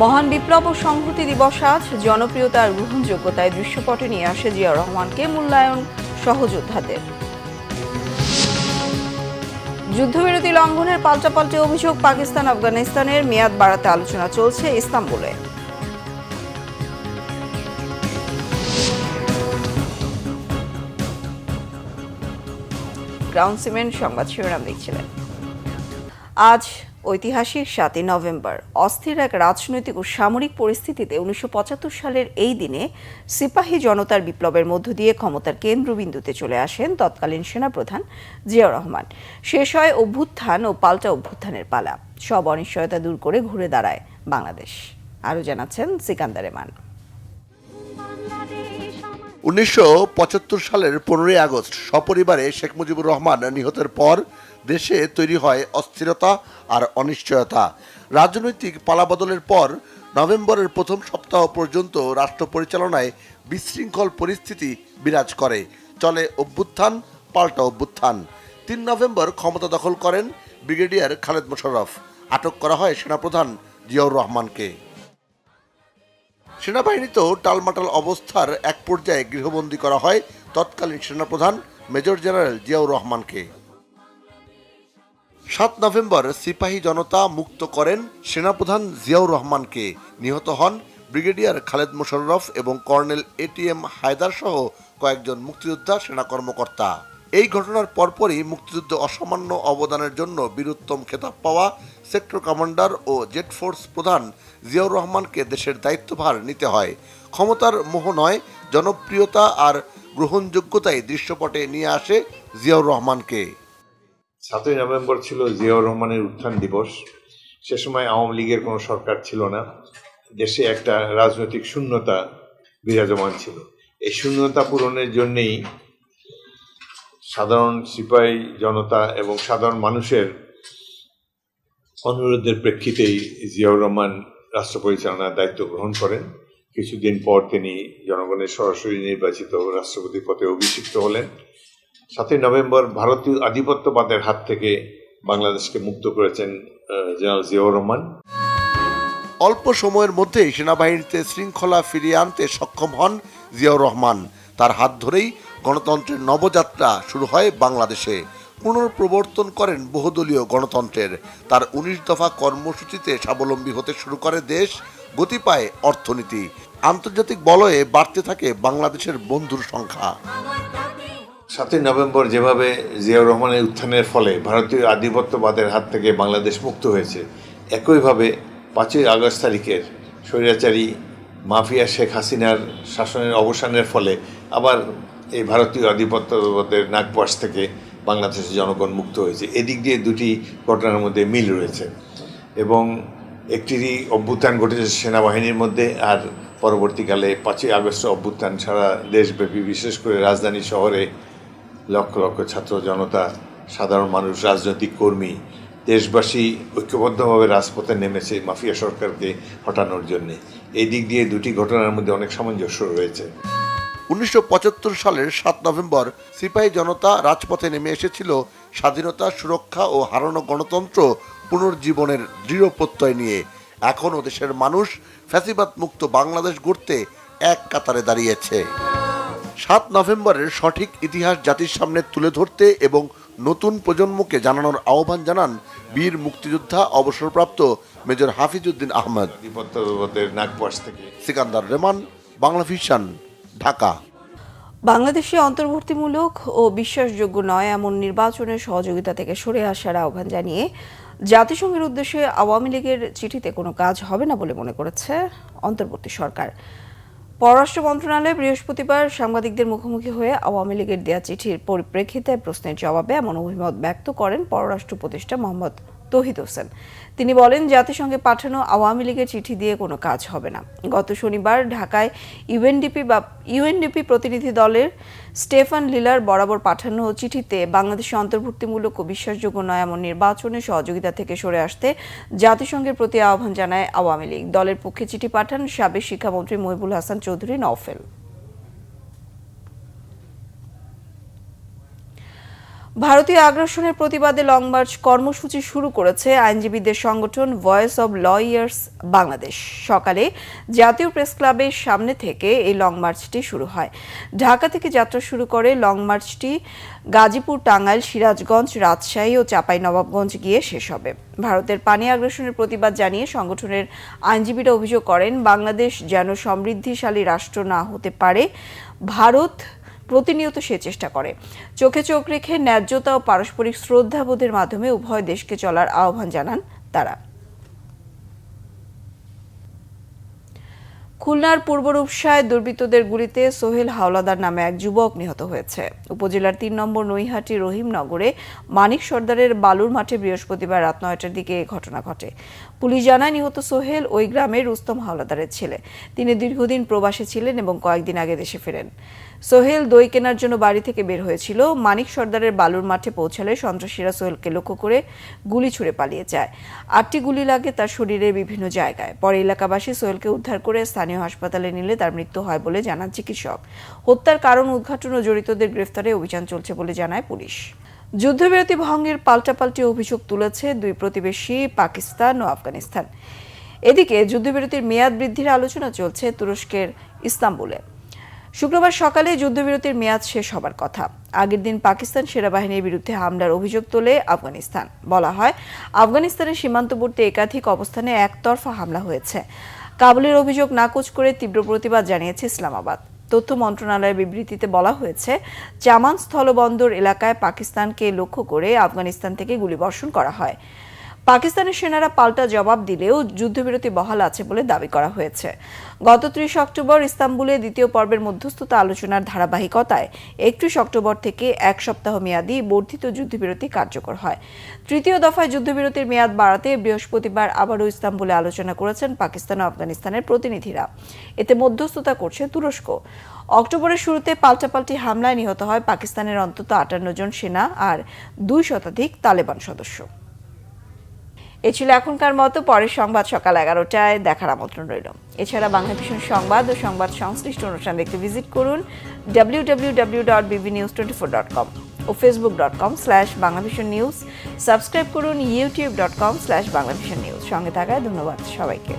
মহান বিপ্লব ও সংহতি দিবস আজ জনপ্রিয়তা আর গ্রহণযোগ্যতায় দৃশ্যপটে নিয়ে আসে জিয়া রহমানকে মূল্যায়ন সহযোদ্ধাদের। যুদ্ধবিরতি লঙ্ঘনের পাল্টাপাল্টি অভিযোগ পাকিস্তান, আফগানিস্তানের মেয়াদ বাড়াতে আলোচনা চলছে ইস্তাম্বুলে। গ্রাউন্ড সিমেন্ট সংবাদ শিরোনাম দেখছিলেন। আজ ঐতিহাসিক সাতই নভেম্বর। অস্থির এক রাজনৈতিক ও সামরিক পরিস্থিতিতে উনিশশো পঁচাত্তর সালের এই দিনে সিপাহী জনতার বিপ্লবের মধ্য দিয়ে ক্ষমতার কেন্দ্রবিন্দুতে চলে আসেন তৎকালীন সেনাপ্রধান জিয়াউর রহমান। শেষ হয় অভ্যুত্থান ও পাল্টা অভ্যুত্থানের পালা। সব অনিশ্চয়তা দূর করে ঘুরে দাঁড়ায় বাংলাদেশ। আরও জানাচ্ছেন সিকান্দার এমান। উনিশশো পঁচাত্তর সালের পনেরোই আগস্ট সপরিবারে শেখ মুজিবুর রহমান নিহতের পর দেশে তৈরি হয় অস্থিরতা আর অনিশ্চয়তা। রাজনৈতিক পালাবদলের পর নভেম্বরের প্রথম সপ্তাহ পর্যন্ত রাষ্ট্র পরিচালনায় বিশৃঙ্খল পরিস্থিতি বিরাজ করে। চলে অভ্যুত্থান, পাল্টা অভ্যুত্থান। তিন নভেম্বর ক্ষমতা দখল করেন ব্রিগেডিয়ার খালেদ মোশাররফ। আটক করা হয় সেনাপ্রধান জিয়াউর রহমানকে। সেনাবাহিনীতেও টালমাটাল অবস্থার এক পর্যায়ে গৃহবন্দী করা হয় তৎকালীন সেনাপ্রধান মেজর জেনারেল জিয়াউর রহমানকে। সাত নভেম্বর সিপাহী জনতা মুক্ত করেন সেনাপ্রধান জিয়াউর রহমানকে। নিহত হন ব্রিগেডিয়ার খালেদ মোশাররফ এবং কর্নেল এটিএম হায়দার সহ কয়েকজন মুক্তিযোদ্ধা সেনা কর্মকর্তা। এই ঘটনার পরপরই মুক্তিযুদ্ধ অসামান্য অবদানের জন্য বীরুত্তম খেতাব পাওয়া সেক্টর কমান্ডার ও জেট ফোর্স প্রধান জিয়াউর রহমানকে দেশের দায়িত্বভার নিতে হয়। ক্ষমতার মোহ নয়, জনপ্রিয়তা আর গ্রহণযোগ্যতায় দৃশ্যপটে নিয়ে আসে জিয়াউর রহমানকে। সাতই নভেম্বর ছিল জিয়াউর রহমানের উত্থান দিবস। সে সময় আওয়ামী লীগের কোনো সরকার ছিল না। দেশে একটা রাজনৈতিক শূন্যতা বিরাজমান ছিল। এই শূন্যতা পূরণের জন্যেই সাধারণ সিপাহী জনতা এবং সাধারণ মানুষের অনুরোধের প্রেক্ষিতেই জিয়াউর রহমান রাষ্ট্র পরিচালনার দায়িত্ব গ্রহণ করেন। কিছুদিন পর তিনি জনগণের সরাসরি নির্বাচিত রাষ্ট্রপতি পদে অভিষিক্ত হলেন। সাতই নভেম্বর ভারতীয় আধিপত্যবাদের হাত থেকে বাংলাদেশকে মুক্ত করেছেন জেনারেল জিয়াউর রহমান। অল্প সময়ের মধ্যেই সেনাবাহিনীতে শৃঙ্খলা ফিরিয়ে আনতে সক্ষম হন জিয়াউর রহমান। তার হাত ধরেই গণতন্ত্রের নবযাত্রা শুরু হয় বাংলাদেশে। পুনঃপ্রবর্তন করেন বহুদলীয় গণতন্ত্রের। তার উনিশ দফা কর্মসূচিতে স্বাবলম্বী হতে শুরু করে দেশ, গতি পায় অর্থনীতি। আন্তর্জাতিক বলয়ে বাড়তে থাকে বাংলাদেশের বন্ধুর সংখ্যা। সাতই নভেম্বর যেভাবে জিয়াউর রহমানের উত্থানের ফলে ভারতীয় আধিপত্যবাদের হাত থেকে বাংলাদেশ মুক্ত হয়েছে, একইভাবে পাঁচই আগস্ট তারিখের স্বৈরাচারী মাফিয়া শেখ হাসিনার শাসনের অবসানের ফলে আবার এই ভারতীয় আধিপত্যবাদের নাগপাশ থেকে বাংলাদেশের জনগণ মুক্ত হয়েছে। এদিক দিয়ে দুটি ঘটনার মধ্যে মিল রয়েছে এবং একটিরই অভ্যুত্থান ঘটেছে সেনাবাহিনীর মধ্যে আর পরবর্তীকালে পাঁচই আগস্ট অভ্যুত্থান সারা দেশব্যাপী, বিশেষ করে রাজধানী শহরে লক্ষ লক্ষ ছাত্র জনতা, সাধারণ মানুষ, রাজনৈতিক কর্মী, দেশবাসী ঐক্যবদ্ধভাবে রাজপথে নেমেছে মাফিয়া সরকারকে হটানোর জন্য। এই দিক দিয়ে দুটি ঘটনার মধ্যে অনেক সামঞ্জস্য রয়েছে। উনিশশো পঁচাত্তর সালের সাত নভেম্বর সিপাহী জনতা রাজপথে নেমে এসেছিল স্বাধীনতা সুরক্ষা ও হারানো গণতন্ত্র পুনর্জীবনের দৃঢ় প্রত্যয় নিয়ে। এখনও দেশের মানুষ ফ্যাসিবাদ মুক্ত বাংলাদেশ গড়তে এক কাতারে দাঁড়িয়েছে। সাত নভেম্বরের সঠিক ইতিহাস জাতির সামনে তুলে ধরতে এবং নতুন প্রজন্মকে জানানোর আহ্বান জানান বীর মুক্তিযোদ্ধা অবসরপ্রাপ্ত মেজর হাফিজউদ্দিন আহমদ। সিকান্দার রেমান বাংলা ভিশন ঢাকা। বাংলাদেশে অন্তর্ভুক্তিমূলক ও বিশ্বাসযোগ্য নয় এমন নির্বাচনের সহযোগিতা থেকে সরে আসার আহ্বান জানিয়ে জাতিসংঘের উদ্দেশ্যে আওয়ামী লীগের চিঠিতে কোনো কাজ হবে না বলে মনে করেছে অন্তর্বর্তী সরকার। পররাষ্ট্র মন্ত্রণালয় বৃহস্পতিবার সাংবাদিকদের মুখোমুখি হয়ে আওয়ামী লীগের দেয়া চিঠির পরিপ্রেক্ষিতে প্রশ্নের জবাবে এমন অভিমত ব্যক্ত করেন পররাষ্ট্র উপদেষ্টা মোহাম্মদ তহিদ হোসেন। তিনি বলেন, জাতিসংঘে পাঠানো আওয়ামী লীগের চিঠি দিয়ে কোনো কাজ হবে না। গত শনিবার ঢাকায় ইউএনডিপি বা ইউএনডিপি প্রতিনিধি দলের স্টেফান লিলার বরাবর পাঠানো চিঠিতে বাংলাদেশে অন্তর্ভুক্তিমূলক ও বিশ্বাসযোগ্য নয় এমন নির্বাচনে সহযোগিতা থেকে সরে আসতে জাতিসংঘের প্রতি আহ্বান জানায় আওয়ামী লীগ। দলের পক্ষে চিঠি পাঠান সাবেক শিক্ষামন্ত্রী মহিবুল হাসান চৌধুরী নওফেল। ভারতীয় আগ্রাসনের প্রতিবাদে লং মার্চ কর্মসূচি শুরু করেছে আইনজীবীদের সংগঠন ভয়েস অব লয়ার্স বাংলাদেশ। সকালে জাতীয় প্রেস ক্লাবের সামনে থেকে এই লং মার্চটি শুরু হয়। ঢাকা থেকে যাত্রা শুরু করে লং মার্চটি গাজীপুর, টাঙ্গাইল, সিরাজগঞ্জ, রাজশাহী ও চাপাই নবাবগঞ্জ গিয়ে শেষ হবে। ভারতের পানি আগ্রাসনের প্রতিবাদ জানিয়ে সংগঠনের আইনজীবীরা অভিযোগ করেন, বাংলাদেশ যেন সমৃদ্ধিশালী রাষ্ট্র না হতে পারে, ভারত প্রতিনিয়ত সে চেষ্টা করে। চোখে চোখ রেখে ন্যায্যতা ও পারস্পরিক শ্রদ্ধাবোধের মাধ্যমে উভয় দেশকে চলার আহ্বান জানান তারা। খুলনার পূর্ব রূপসায় দুর্বৃত্তদের গুলিতে সোহেল হাওলাদার নামে এক যুবক নিহত হয়েছে। উপজেলার তিন নম্বর নৈহাটি রহিমনগরে মানিক সর্দারের বালুর মাঠে বৃহস্পতিবার রাত নয়টার দিকে এ ঘটনা ঘটে। পুলিশ জানায়, নিহত সোহেল ওই গ্রামের রুস্তম হাওলাদারের ছেলে। তিনি দীর্ঘদিন প্রবাসে ছিলেন এবং কয়েকদিন আগে দেশে ফেরেন। সোহেল দই কেনার জন্য বাড়ি থেকে বের হয়েছিল। মানিক সর্দারের বালুর মাঠে পৌঁছালে সন্ত্রাসীরা সোহেলকে লক্ষ্য করে গুলি ছুড়ে পালিয়ে যায়। আটটি গুলি লাগে তার শরীরের বিভিন্ন জায়গায়। পরে এলাকাবাসী সোহেলকে উদ্ধার করে স্থানীয় হাসপাতালে নিলে তার মৃত্যু হয় বলে জানান চিকিৎসক। হত্যার কারণ, উদ্ঘাটন ও জড়িতদের গ্রেফতারে অভিযান চলছে বলে জানায় পুলিশ। যুদ্ধবিরতি ভঙ্গের পাল্টাপাল্টি অভিযোগ তুলেছে দুই প্রতিবেশী, পাকিস্তান ও আফগানিস্তান। এদিকে যুদ্ধবিরতির মেয়াদ বৃদ্ধির আলোচনা চলছে তুরস্কের ইস্তাম্বুলে। শুক্রবার সকালে যুদ্ধবিরতির মেয়াদ শেষ হবার কথা। আগের দিন পাকিস্তান সেনাবাহিনীর বিরুদ্ধে হামলার অভিযোগ তোলে আফগানিস্তান। বলা হয়, আফগানিস্তানের সীমান্তবর্তী একাধিক অবস্থানে একতরফা হামলা হয়েছে। কাবুলের অভিযোগ নাকচ করে তীব্র প্রতিবাদ জানিয়েছে ইসলামাবাদ। তথ্য মন্ত্রণালয়ের বিবৃতিতে বলা হয়েছে, জামান স্থলবন্দর এলাকায় পাকিস্তানকে লক্ষ্য করে আফগানিস্তান থেকে গুলিবর্ষণ করা হয়। পাকিস্তানের সেনারা পাল্টা জবাব দিলেও যুদ্ধবিরতি বহাল আছে বলে দাবি করা হয়েছে। গত ত্রিশ অক্টোবর ইস্তাম্বুলে দ্বিতীয় পর্বের মধ্যস্থতা আলোচনার ধারাবাহিকতায় একত্রিশ অক্টোবর থেকে এক সপ্তাহ মেয়াদি বর্ধিত যুদ্ধবিরতি কার্যকর হয়। তৃতীয় দফায় যুদ্ধবিরতির মেয়াদ বাড়াতে বৃহস্পতিবার আবারও ইস্তাম্বুলে আলোচনা করেছেন পাকিস্তান ও আফগানিস্তানের প্রতিনিধিরা। এতে মধ্যস্থতা করছে তুরস্ক। অক্টোবরের শুরুতে পাল্টাপাল্টি হামলায় নিহত হয় পাকিস্তানের অন্তত আটান্ন জন সেনা আর দুই শতাধিক তালেবান সদস্য। এ ছিল এখনকার মতো, পরের সংবাদ সকাল এগারোটায় দেখার আমন্ত্রণ রইল। এছাড়া বাংলা ভীষণ সংবাদ ও সংবাদ সংশ্লিষ্ট অনুষ্ঠান দেখতে ভিজিট করুন W W W dot BB news twenty four dot com ও Facebook dot com slash Bangla vision news subscribe করুন YouTube dot com slash Bangla vision news সঙ্গে থাকায় ধন্যবাদ সবাইকে।